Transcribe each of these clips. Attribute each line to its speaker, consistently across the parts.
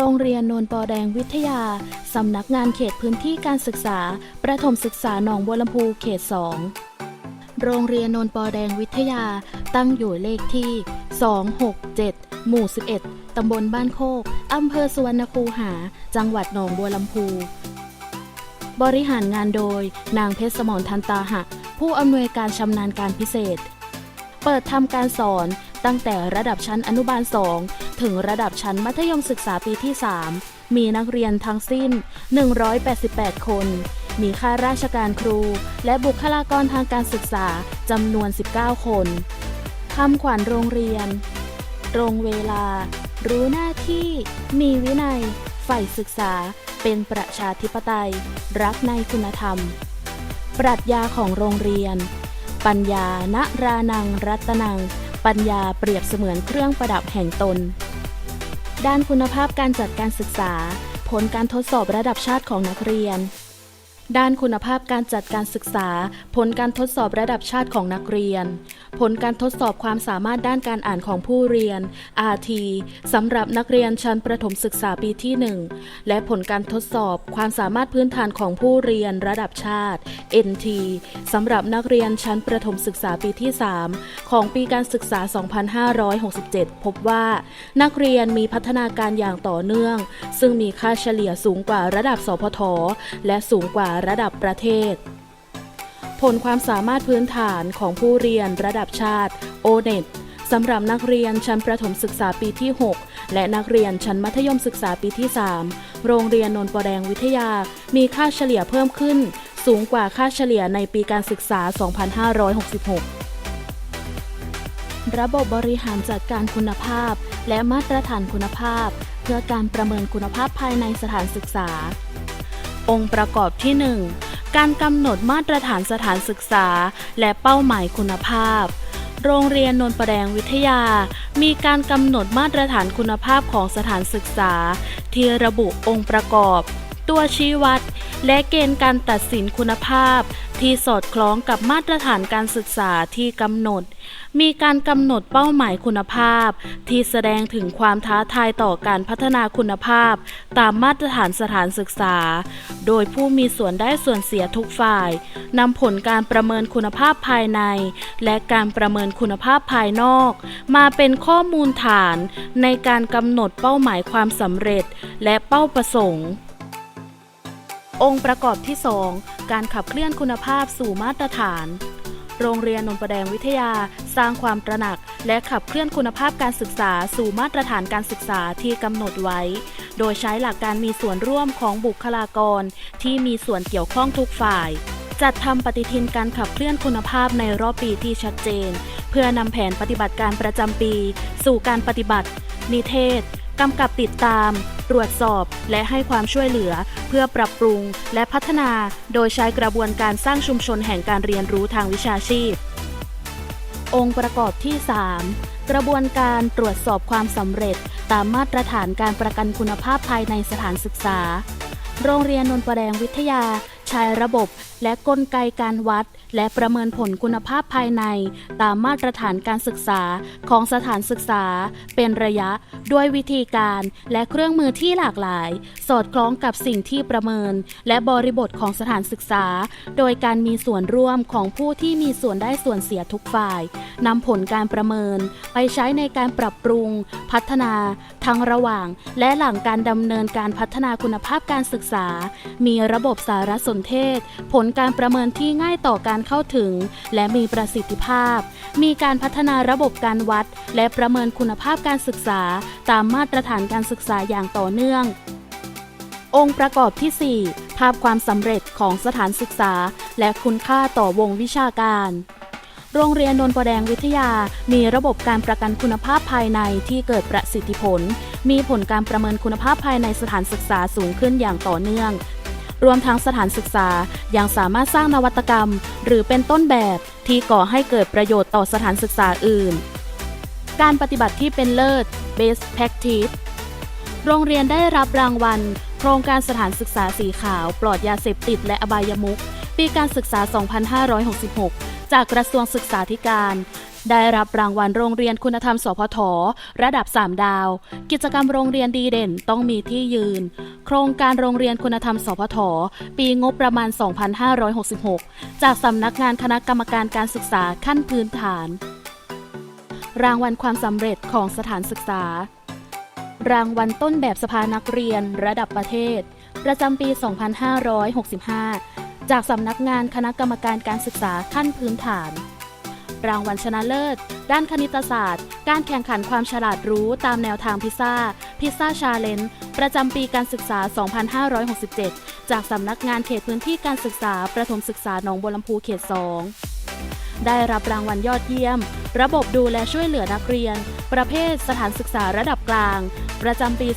Speaker 1: รงเรียนโนนปอแดงวิทยา สำนักงานเขตพื้นที่การศึกษา ประถมศึกษาหนองบัวลำพูเขต 2 โรงเรียนโนนปอแดงวิทยา ตั้งอยู่เลขที่ 267 หมู่ 11 ตำบลบ้านโคก อำเภอสุวรรณคูหา จังหวัดหนองบัวลำพู บริหารงานโดยนางเพชรสมรทันตาหะ ผู้อำนวยการชำนาญการพิเศษ เปิดทำการสอน ตั้งแต่ระดับชั้นอนุบาล 2 ถึงระดับชั้นมัธยมศึกษาปีที่ 3 มีนักเรียนทั้งสิ้น 188 คน มีข้าราชการครู และบุคลากรทางการศึกษาจำนวน 19 คนคำขวัญโรงเรียน ตรงเวลา รู้หน้าที่ มีวินัย ใฝ่ศึกษา เป็นประชาธิปไตย รักในคุณธรรม ปรัชญาของโรงเรียน ปัญญาณรานังรัตนัง ปัญญาเปรียบเสมือนเครื่องประดับแห่งตน ด้านคุณภาพการจัดการศึกษา ผลการทดสอบระดับชาติของนักเรียน ด้านคุณภาพการจัดการศึกษา ผลการทดสอบระดับชาติของนักเรียน ผลการทดสอบความสามารถด้านการอ่านของผู้เรียน RT สำหรับนักเรียนชั้นประถมศึกษาปีที่ 1 และผลการทดสอบความสามารถพื้นฐานของผู้เรียนระดับชาติ NT สำหรับนักเรียนชั้นประถมศึกษาปีที่ 3 ของปีการศึกษา 2567 พบว่า นักเรียนมีพัฒนาการอย่างต่อเนื่อง ซึ่งมีค่าเฉลี่ยสูงกว่าระดับสพทและสูงกว่าระดับประเทศ ผลความสามารถพื้นฐานของผู้เรียนระดับชาติ O-NET สำหรับนักเรียนชั้นประถมศึกษาปีที่ 6 และนักเรียนชั้นมัธยมศึกษาปีที่ 3 โรงเรียนนนปอแดงวิทยา มีค่าเฉลี่ยเพิ่มขึ้น สูงกว่าค่าเฉลี่ยในปีการศึกษา 2566 ระบบบริหารจัดการคุณภาพ และมาตรฐานคุณภาพ เพื่อการประเมินคุณภาพภายในสถานศึกษา องค์ประกอบที่ 1 การกำหนดมาตรฐานสถานศึกษา และเป้าหมายคุณภาพ โรงเรียนนนประแดงวิทยา มีการกำหนดมาตรฐานคุณภาพของสถานศึกษา ที่ระบุองค์ประกอบ ตัวชี้วัด และเกณฑ์การตัดสินคุณภาพ ที่สอดคล้องกับมาตรฐานการศึกษาที่กำหนด มีการกำหนดเป้าหมายคุณภาพ ที่แสดงถึงความท้าทายต่อการพัฒนาคุณภาพ ตามมาตรฐานสถานศึกษา โดยผู้มีส่วนได้ส่วนเสียทุกฝ่ายนำผลการประเมินคุณภาพภายใน และการประเมินคุณภาพภายนอก มาเป็นข้อมูลฐานในการกำหนดเป้าหมายความสำเร็จ และเป้าประสงค์องค์ประกอบที่ 2 การขับเคลื่อนคุณภาพสู่มาตรฐาน โรงเรียนนนประแดงวิทยา สร้างความตระหนัก และขับเคลื่อนคุณภาพการศึกษาสู่มาตรฐานการศึกษาที่กำหนดไว้ โดยใช้หลักการมีส่วนร่วมของบุคลากร ที่มีส่วนเกี่ยวข้องทุกฝ่าย จัดทำปฏิทินการขับเคลื่อนคุณภาพในรอบปีที่ชัดเจน เพื่อนำแผนปฏิบัติการประจำปี สู่การปฏิบัติ นิเทศ กำกับติดตาม ตรวจสอบและให้ความช่วยเหลือ เพื่อปรับปรุงและพัฒนา โดยใช้กระบวนการสร้างชุมชนแห่งการเรียนรู้ทางวิชาชีพ องค์ประกอบที่ 3 กระบวนการตรวจสอบความสำเร็จ ตามมาตรฐานการประกันคุณภาพภายในสถานศึกษา โรงเรียนนนประแดงวิทยา ใช้ระบบและกลไกการวัด และประเมินผลคุณภาพภายใน ตามมาตรฐานการศึกษาของสถานศึกษา เป็นระยะ ด้วยวิธีการและเครื่องมือที่หลากหลาย สอดคล้องกับสิ่งที่ประเมิน และบริบทของสถานศึกษา โดยการมีส่วนร่วมของผู้ที่มีส่วนได้ส่วนเสียทุกฝ่ายนำผลการประเมิน ไปใช้ในการปรับปรุง พัฒนา ทั้งระหว่าง และหลังการดำเนินการพัฒนาคุณภาพการศึกษา มีระบบสารสนเทศ ผลการประเมินที่ง่ายต่อการการเข้าถึง และมีประสิทธิภาพ มีการพัฒนาระบบการวัด และประเมินคุณภาพการศึกษา ตามมาตรฐานการศึกษาอย่างต่อเนื่อง องค์ประกอบที่ 4 ภาพความสำเร็จของสถานศึกษา และคุณค่าต่อวงวิชาการโรงเรียนนนประแดงวิทยา มีระบบการประกันคุณภาพภายในที่เกิดประสิทธิผล มีผลการประเมินคุณภาพภายในสถานศึกษาสูงขึ้นอย่างต่อเนื่อง รวมทั้งสถานศึกษายังสามารถสร้างนวัตกรรม หรือเป็นต้นแบบที่ก่อให้เกิดประโยชน์ต่อสถานศึกษาอื่น การปฏิบัติที่เป็นเลิศ Best Practice โรงเรียนได้รับรางวัล โครงการสถานศึกษาสีขาว ปลอดยาเสพติดและอบายมุขปีการศึกษา 2566 จากกระทรวงศึกษาธิการ ได้รับรางวัลโรงเรียนคุณธรรม สพท ระดับ 3 ดาว กิจกรรมโรงเรียนดีเด่นต้องมีที่ยืน โครงการโรงเรียนคุณธรรม สพท ปีงบประมาณ 2566 จากสำนักงานคณะกรรมการการศึกษาขั้นพื้นฐาน รางวัลความสำเร็จของสถานศึกษา รางวัลต้นแบบสภานักเรียนระดับประเทศ ประจำปี 2565 จากสำนักงานคณะกรรมการการศึกษาขั้นพื้นฐาน รางวัลชนะเลิศ ด้านคณิตศาสตร์ การแข่งขันความฉลาดรู้ตามแนวทางพิซซ่า พิซซ่าชาเลนจ์ประจำปีการศึกษา 2567 จากสำนักงานเขตพื้นที่การศึกษา ประถมศึกษาหนองบัวลำพูเขต 2 ได้รับรางวัลยอดเยี่ยม ระบบดูแลช่วยเหลือนักเรียน ประเภทสถานศึกษาระดับกลาง ประจำปี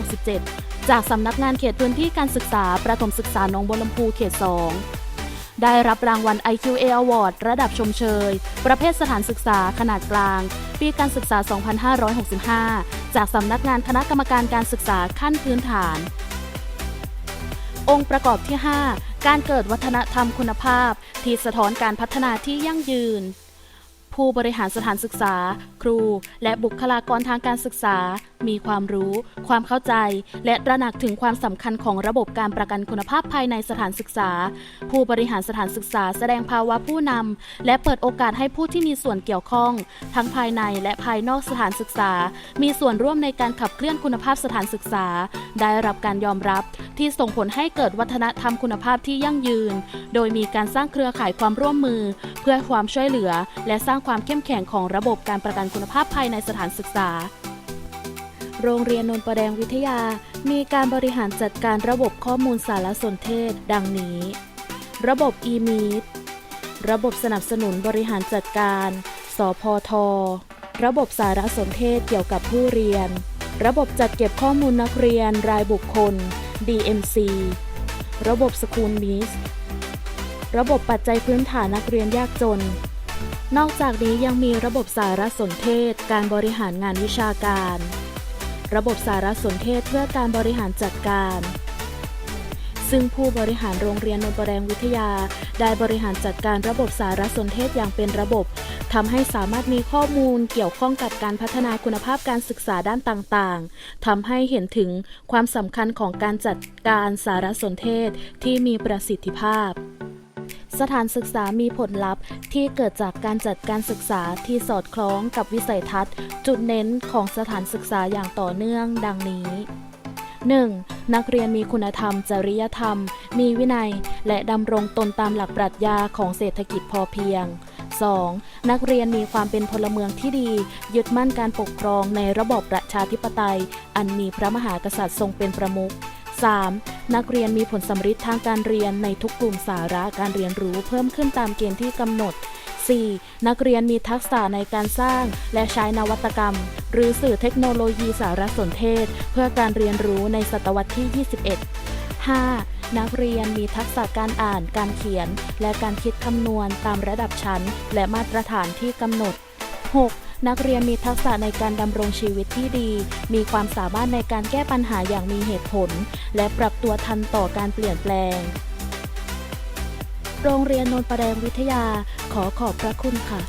Speaker 1: 2567 จากสำนักงานเขตพื้นที่การศึกษา ประถมศึกษาหนองบัวลำพูเขต 2 ได้รับรางวัล IQA Award ระดับชมเชย ประเภทสถานศึกษาขนาดกลาง ปีการศึกษา 2565 จากสำนักงานคณะกรรมการการศึกษาขั้นพื้นฐาน องค์ประกอบที่ 5 การเกิดวัฒนธรรมคุณภาพ ที่สะท้อนการพัฒนาที่ยั่งยืน ผู้บริหารสถานศึกษา ครู และบุคลากรทางการศึกษา มีความรู้ ความเข้าใจ และระหนักถึงความสำคัญของระบบการประกันคุณภาพภายในสถานศึกษา ผู้บริหารสถานศึกษาแสดงภาวะผู้นำและเปิดโอกาสให้ผู้ที่มีส่วนเกี่ยวข้อง ทั้งภายในและภายนอกสถานศึกษา มีส่วนร่วมในการขับเคลื่อนคุณภาพสถานศึกษา ได้รับการยอมรับที่ส่งผลให้เกิดวัฒนธรรมคุณภาพที่ยั่งยืน โดยมีการสร้างเครือข่ายความร่วมมือ เพื่อความช่วยเหลือ และสร้างความเข้มแข็งของระบบการประกันคุณภาพภายในสถานศึกษา โรงเรียนนนประแดงวิทยา มีการบริหารจัดการระบบข้อมูลสารสนเทศ ดังนี้ ระบบ e-meet ระบบสนับสนุนบริหารจัดการ สพท ระบบสารสนเทศเกี่ยวกับผู้เรียน ระบบจัดเก็บข้อมูลนักเรียนรายบุคคล DMC ระบบ School m i s ระบบปัจจัยพื้นฐานนักเรียนยากจน นอกจากนี้ยังมีระบบสารสนเทศ การบริหารงานวิชาการ ระบบสารสนเทศเพื่อการบริหารจัดการ ซึ่งผู้บริหารโรงเรียนนนประแดงวิทยา ได้บริหารจัดการระบบสารสนเทศอย่างเป็นระบบทำให้สามารถมีข้อมูลเกี่ยวข้องกับการพัฒนาคุณภาพการศึกษาด้านต่างๆ ทำให้เห็นถึงความสำคัญของการจัดการสารสนเทศที่มีประสิทธิภาพ สถานศึกษามีผลลัพธ์ที่เกิดจากการจัดการศึกษาที่สอดคล้องกับวิสัยทัศน์ จุดเน้นของสถานศึกษาอย่างต่อเนื่องดังนี้ 1. นักเรียนมีคุณธรรม จริยธรรม มีวินัย และดำรงตนตามหลักปรัชญาของเศรษฐกิจพอเพียง 2. นักเรียนมีความเป็นพลเมืองที่ดี ยึดมั่นการปกครองในระบอบประชาธิปไตย อันมีพระมหากษัตริย์ทรงเป็นประมุข 3. นักเรียนมีผลสำฤทธิ์ทางการเรียนในทุกกลุ่มสาระการเรียนรู้เพิ่มขึ้นตามเกณฑ์ที่กำหนด 4. นักเรียนมีทักษะในการสร้างและใช้นวัตกรรม หรือสื่อเทคโนโลยีสารสนเทศ เพื่อการเรียนรู้ในศตวรรษที่ 21 5. นักเรียนมีทักษะการอ่าน การเขียน และการคิดคำนวณตามระดับชั้น และมาตรฐานที่กำหนด 6. นักเรียนมีทักษะในการดำรงชีวิตที่ดี มีความสามารถในการแก้ปัญหาอย่างมีเหตุผล และปรับตัวทันต่อการเปลี่ยนแปลง โรงเรียนนนประแดงวิทยา ขอขอบพระคุณค่ะ